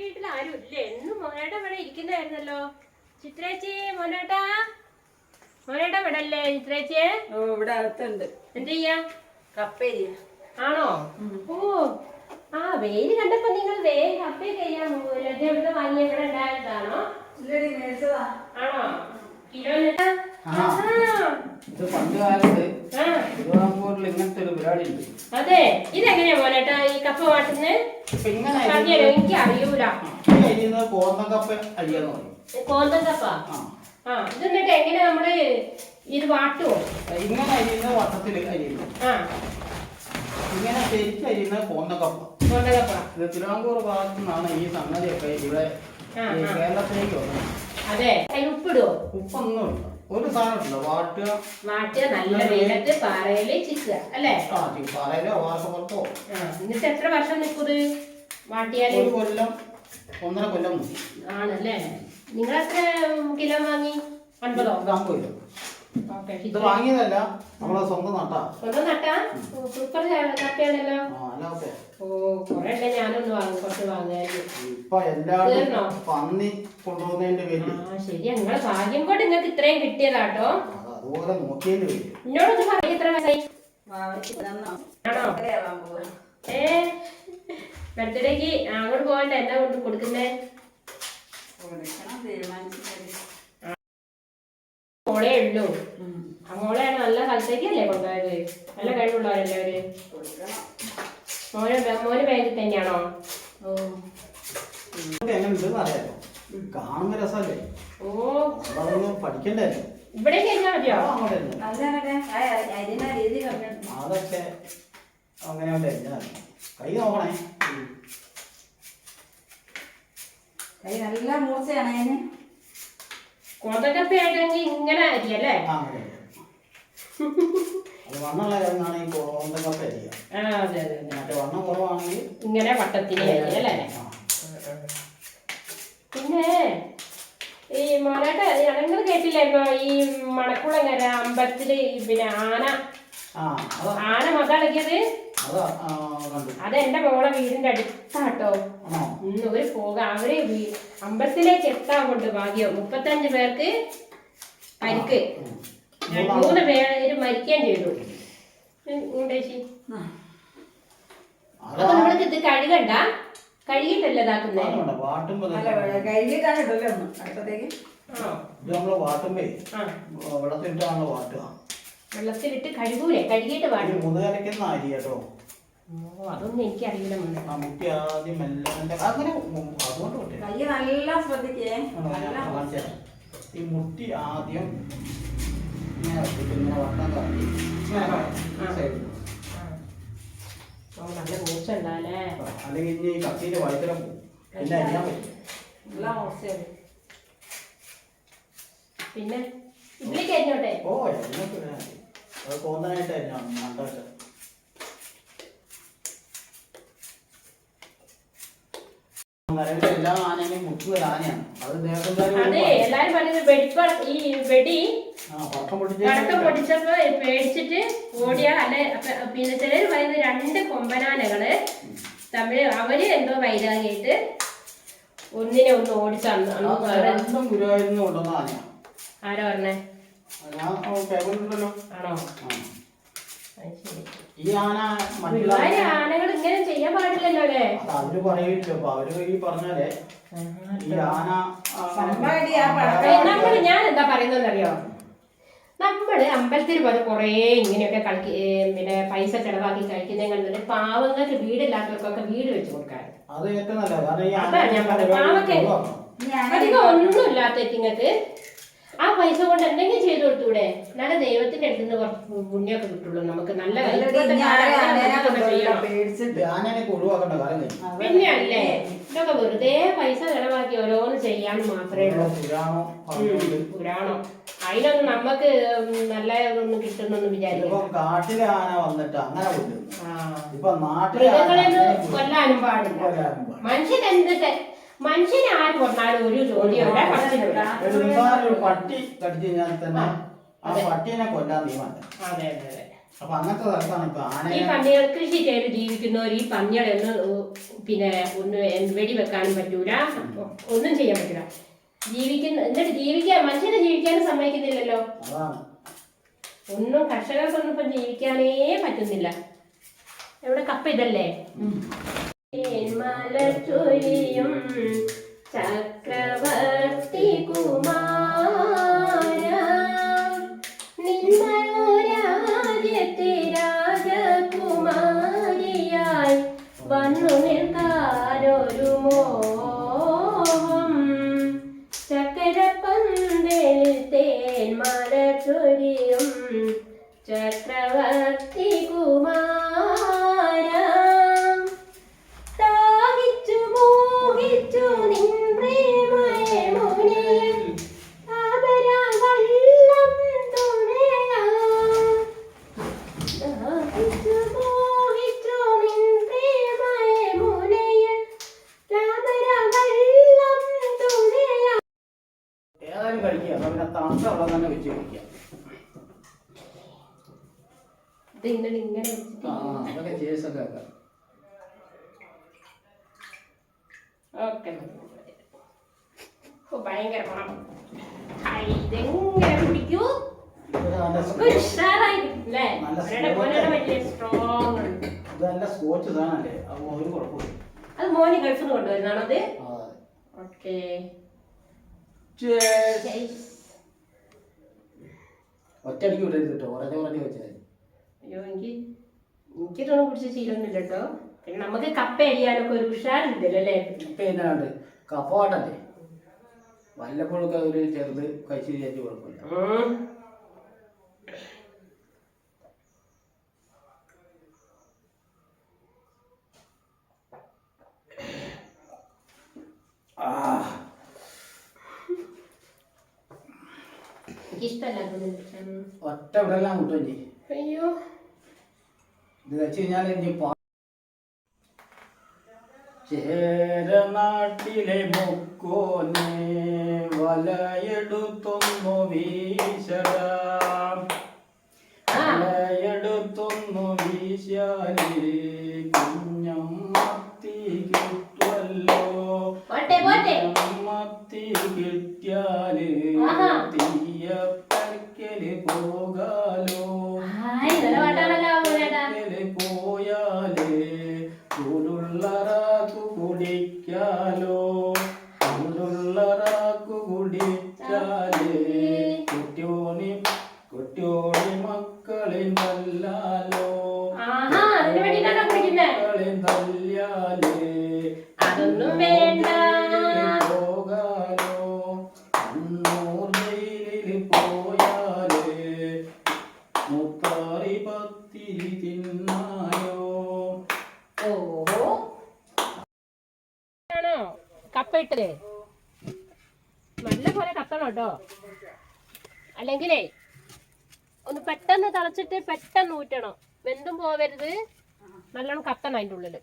വീട്ടിൽ ആരും ഇല്ല എന്നും മോനേട്ട ഇവിടെ ഇരിക്കുന്നതായിരുന്നല്ലോ ചിത്രേച്ചി മോനേട്ടാ. മോനേട്ട ഇവിടെ അല്ലേ ചിത്രേച്ചിയെ ഓ ഇവിടെ അടുത്തുണ്ട് എന്ത് ചെയ്യാ? കപ്പേരിയ. ആണോ? ഓ ആ വെയിൽ കണ്ടപ്പോ നിങ്ങൾ വേഗം കപ്പേ കഴിയാൻ ലജ്ജ ഇവിടുന്ന് വാങ്ങി ഇവിടെ ഉണ്ടായതാണോ? ആണോ? കിലോ ആ. ഇത് പണ്ട് കാലത്ത് ആ. തിരുവിതാംകൂറിൽ ഇങ്ങനത്തെ ഒരു പരിപാടി ഉണ്ട്. അതെ. ഇതെങ്ങനെയാ മോനേട്ടാ ഈ കപ്പ വാട്ടുന്നത് എനിക്ക് അറിയൂല. ഈ അരിയുന്നത് കോന്തക്കപ്പ അരിയെന്ന് പറയും. കോന്തം കപ്പ? ആ. ആ ഇത് എന്നിട്ട് എങ്ങനെ നമ്മൾ ഇത് വാട്ടുവോ? ഇങ്ങനെ അരിയുന്ന വട്ടത്തിൽ അരിയുന്നു. ഇങ്ങനെ ശരിക്കും അരിയുന്ന കോന്തക്കപ്പ കോന്തം ഇത് തിരുവാങ്കൂർ ഭാഗത്തു നിന്നാണ് ഈ സംഗതിയൊക്കെ ഇവിടെ. കേരളത്തിലേക്ക് വന്നത്. അതെ. ഉപ്പിടുവോ? ഉപ്പൊന്നും ഉപ്പൊന്നുമില്ല. ഒരു സാധനം ഇല്ല വാട്ടുക. വാട്ടുക നല്ല വെയിലത്ത് പാറയിൽ ചിക്കുക അല്ലേ? ആ പറയലോ വാർത്തപ്പുറത്തോ ആ എന്നിട്ട് എത്ര വർഷം നിൽക്കുന്നത് വാട്ടിയാൽ? ഒരു കൊല്ലം ഒന്നര കൊല്ലം മതി ആണല്ലേ. നിങ്ങൾ എത്ര കിലോ വാങ്ങി? അൻപതോ? അമ്പത് കിലോ. ഇത് വാങ്ങിയതല്ല നമ്മളെ സ്വന്തം നട്ടാ. സ്വന്തം നട്ടാ? സൂപ്പർ കപ്പയാണല്ലോ ഓ കുറെ ഞാനൊന്ന് വാങ്ങും കുറച്ച് വാങ്ങായിരുന്നു? പന്നി കൊണ്ടുപോകുന്നതിന്റെ പേര് ആ ശരിയാ നിങ്ങളെ ഭാഗ്യം കൊണ്ട് നിങ്ങൾക്ക് ഇത്രയും കിട്ടിയതാട്ടോ. അത് അതുപോലെ നോക്കിയതിന്റെ പേര് എന്നോടൊന്ന് പറയും ഇത്ര വയസ്സായി ഏ? ബർത്ത്ഡേക്ക് അങ്ങോട്ട് പോകണ്ട എന്നാ കൊണ്ട് കൊടുക്കുന്നേ? കൊടുക്കണം തീരുമാനിച്ചിട്ടില്ല. മോളേ ഉള്ളൂ. ആ മോളെയാണ് നല്ല സ്ഥലത്തേക്കല്ലേ കൊണ്ടുപോയത്? നല്ല കഴിവുള്ളവരല്ലേ അവർ? മോനെ മോന് പേരിൽ തന്നെയാണോ? രസമല്ലേ? ഓ. പഠിക്കണ്ടേ ഇവിടെ കഴിഞ്ഞാൽ മതിയോ? അതൊക്കെ അങ്ങനെ കൈ നോക്കണേ. കൈ നല്ല മൂർച്ചയാണ് അതിന്. കോതക്കപ്പയായിട്ടെങ്കിൽ ഇങ്ങനെ അരിയല്ലേ വണ്ണമുള്ള അരിയ അതെ അതെ അതെ. മറ്റേ വണ്ണം കുറവാണെങ്കിൽ ഇങ്ങനെ വട്ടത്തിന് അരിയല്ലേ പിന്നെ ഈ മോനായിട്ട് ഞങ്ങൾ കേട്ടില്ലായിരുന്നോ? ഈ മണക്കുളങ്ങര അമ്പലത്തിൽ പിന്നെ ആന. ആന മതളക്കിയത് അതാ എന്റെ മോളെ വീടിന്റെ അടുത്താട്ടോ. ഇന്ന് ഒരു പോകാം. അവർ അമ്പലത്തിലേക്ക് എത്താൻ കൊണ്ട് ഭാഗ്യം. മുപ്പത്തഞ്ച് പേർക്ക് പരിക്ക്. മൂന്ന് പേര് മരിക്കുകയും ചെയ്തു. അപ്പൊ നമ്മൾക്ക് ഇത് കഴുകണ്ട. കഴുകിട്ടല്ലേ ഇതാക്കുന്നേ. കഴുകിയിട്ടാണ് ഇടല്ലേ നമ്മൾ വാട്ടുമ്പേ വെള്ളത്തിട്ടാണല്ലോ വാട്ടുക. വെള്ളത്തിലിട്ട് കഴുകൂലേ? കഴുകിയിട്ട് പാടും മുതുകലക്കുന്ന അരി കേട്ടോ. ഓ അതൊന്നും എനിക്കറിയില്ല മോനെ. ആദ്യം മെല്ലെ അങ്ങനെ അതുകൊണ്ട് നല്ല ശ്രദ്ധിക്കേ. ഞാൻ നല്ല കാണിച്ചു തരാം. ഈ മുട്ടി ആദ്യം ഇങ്ങനെ വെച്ചിട്ട് ഇങ്ങനെ വട്ടം കറക്കി ഇങ്ങനെ കളയണം. ഈ സൈഡിൽ ആ. ഓ നല്ല മൂച്ച അല്ലെങ്കിൽ ഇനി ഈ പോകും പിന്നെ അരിയാൻ പറ്റും. നല്ല പിന്നെ ഇഡ്ഡലിക്ക് അരിഞ്ഞോട്ടെ? ഓ എന്നാ. അത് കോന്തനായിട്ട് തന്നെയാണ് മണ്ടല്ല എല്ലാ ആനയും ഒരു ആനയാണ്. അത് അതെ എല്ലാരും പറയുന്നത് ഈ വെടി ആ പടക്കം പൊട്ടിച്ച് പടക്കം പൊടിച്ചപ്പോ പേടിച്ചിട്ട് ഓടിയ അല്ലെ അപ്പൊ പിന്നെ ചിലര് പറയുന്നത് രണ്ട് കൊമ്പനാനകൾ തമ്മിൽ അവർ എന്തോ വൈരാഗിയിട്ട് ഒന്നിനെ ഒന്ന് ഓടിച്ചാണ് ആരോ വേറെ രണ്ടും ഗുരുവായൂരിൽ നിന്ന് കൊണ്ടുവന്ന ആനയാണ്. ആരാ പറഞ്ഞേ? ഞാൻ പേപ്പറിലുണ്ടല്ലോ ആണോ. ഈ ആന മറ്റുള്ള ഒരുപാട് ആനകൾ ഇങ്ങനെ ചെയ്യാൻ പാടില്ലല്ലോ അല്ലേ? അവർ പറയില്ല. അപ്പൊ അവർ ഈ പറഞ്ഞാലേ ഈ ആന ഞാൻ എന്താ നമ്മൾ അമ്പലത്തിൽ പോലെ കുറേ ഇങ്ങനെയൊക്കെ കളിക്ക് പിന്നെ പൈസ ചെലവാക്കി കഴിക്കുന്നതിൽ പാവങ്ങൾക്ക് വീടില്ലാത്തവർക്കൊക്കെ വീട് വെച്ച് കൊടുക്കാൻ. അത് ഞാൻ പറഞ്ഞത്. പാവക്കെ- അധികം ഒന്നും ഇല്ലാത്ത നിങ്ങൾക്ക് ആ പൈസ കൊണ്ട് എന്തെങ്കിലും ചെയ്തു കൊടുത്തൂടെ? നല്ല ദൈവത്തിന്റെ അടുത്ത് നിന്ന് കുറച്ച് പുണ്യൊക്കെ കിട്ടുള്ളൂ നമുക്ക്. നല്ല പിന്നെയല്ലേ ഇതൊക്കെ പിന്നെ അല്ലേ? വെറുതെ പൈസ ചെലവാക്കി ഓരോന്ന് ചെയ്യാൻ മാത്രമേ ഉള്ളൂ. പുരാണം അതിനൊന്നും നമുക്ക് നല്ല കിട്ടുന്നു കിട്ടുന്നൊന്നും വിചാരിക്കും കാട്ടിലെ ആന വന്നിട്ട് അങ്ങനെ കൊല്ലാനും പാടില്ല. എന്തൊക്കെ മനുഷ്യനെ ആര് കൊന്നാലും ഒരു ജോലിയുടെ പറ്റില്ല ഒരു പട്ടി കടിച്ചു കഴിഞ്ഞാൽ തന്നെ ആ പട്ടീനെ കൊല്ലാൻ നിയമല്ല അതെ അതെ അതെ. അപ്പൊ അങ്ങനത്തെ സ്ഥലത്താണ് ഇപ്പൊ ഈ പന്നികൾ കൃഷി ചെയ്ത് ജീവിക്കുന്നവർ ഈ പന്നികളെ ഒന്ന് പിന്നെ ഒന്ന് വെടിവെക്കാനും പറ്റൂല. ഒന്നും ചെയ്യാൻ പറ്റൂല. ജീവിക്കുന്ന എന്നിട്ട് ജീവിക്കാൻ മനുഷ്യനെ ജീവിക്കാനും സമ്മതിക്കുന്നില്ലല്ലോ ഒന്നും കർഷകർക്കൊന്നും ഇപ്പം ജീവിക്കാനേ പറ്റുന്നില്ല. എവിടെ കപ്പ ഇതല്ലേ? മലച്ചൊരിയും ചക്രവർത്തി കുമാര നിന്നോരാജ്യത്തെ രാജകുമാരിയായി വന്നു നിൽക്കാരൊരു മോഹം. ചക്കരപ്പന്തലിൽ തേൻ മല ചൊരിയും ചക്രവർത്തി കുമാര തന്നെ വെച്ച് കഴിക്കാം. ആ അതൊക്കെ ചേസൊക്കെ ആക്കാം. ഓക്കെ. ഭയങ്കര ഐ, ഇതെങ്ങനെ കുടിക്കൂ? നല്ല സ്കോച്ച് സാധനല്ലേ? അപ്പൊ ഒരു കുഴപ്പമില്ല അത് മോന് ഗൾഫിൽ കൊണ്ടുവരുന്നതാണോ അത്? അതെ. ഓക്കെ. ഒറ്റയടിക്ക് വിടരുത് കേട്ടോ ഉറഞ്ഞ ഉറഞ്ഞ് വെച്ചാൽ അയ്യോ എനിക്ക് എനിക്കിട്ടൊന്നും കുടിച്ച ശീലമൊന്നുമില്ല കേട്ടോ പിന്നെ നമുക്ക് കപ്പ അരിയാനൊക്കെ ഒരു ഉഷാറുണ്ടല്ലോ അല്ലേ എന്നാണ്ട് എന്നാണ്ട് കപ്പവാട്ടല്ലേ വല്ലപ്പോഴൊക്കെ ഒരു ചെറുത് കഴിച്ച് വിചാരിച്ച് കുഴപ്പമില്ല. ഒറ്റ വിടെല്ലാം കിട്ടും ഇനി അയ്യോ. ഇത് വെച്ച് കഴിഞ്ഞാൽ ഇനി പാ- ചേരനാട്ടിലെ മുക്കോനെ വലയെടുത്തൊന്നു വീശട. വലയെടുത്തൊന്നു വീശാലേ കുഞ്ഞം മത്തി കിട്ടുമല്ലോ മത്തി കിട്ടിയാൽ കപ്പ ഇട്ടത് നല്ല പോലെ കത്തണം കേട്ടോ അല്ലെങ്കിലേ ഒന്ന് പെട്ടെന്ന് തിളച്ചിട്ട് പെട്ടെന്ന് ഊറ്റണം. വെന്തും പോവരുത്. നല്ലോണം കത്തണം അതിന്റെ ഉള്ളിൽ